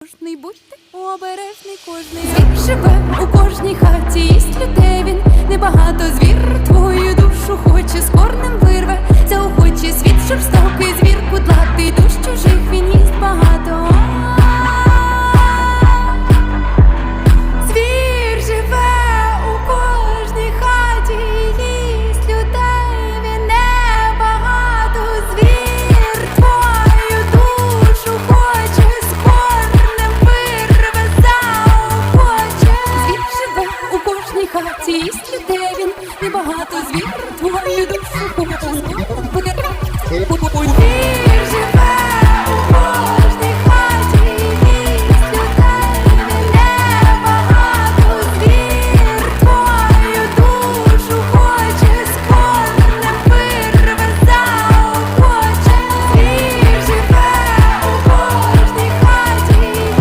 Кожний будьте обережний, кожний звір живе у кожній хаті. Їсть людей він небагато звір цій де він і багато звір твою душу.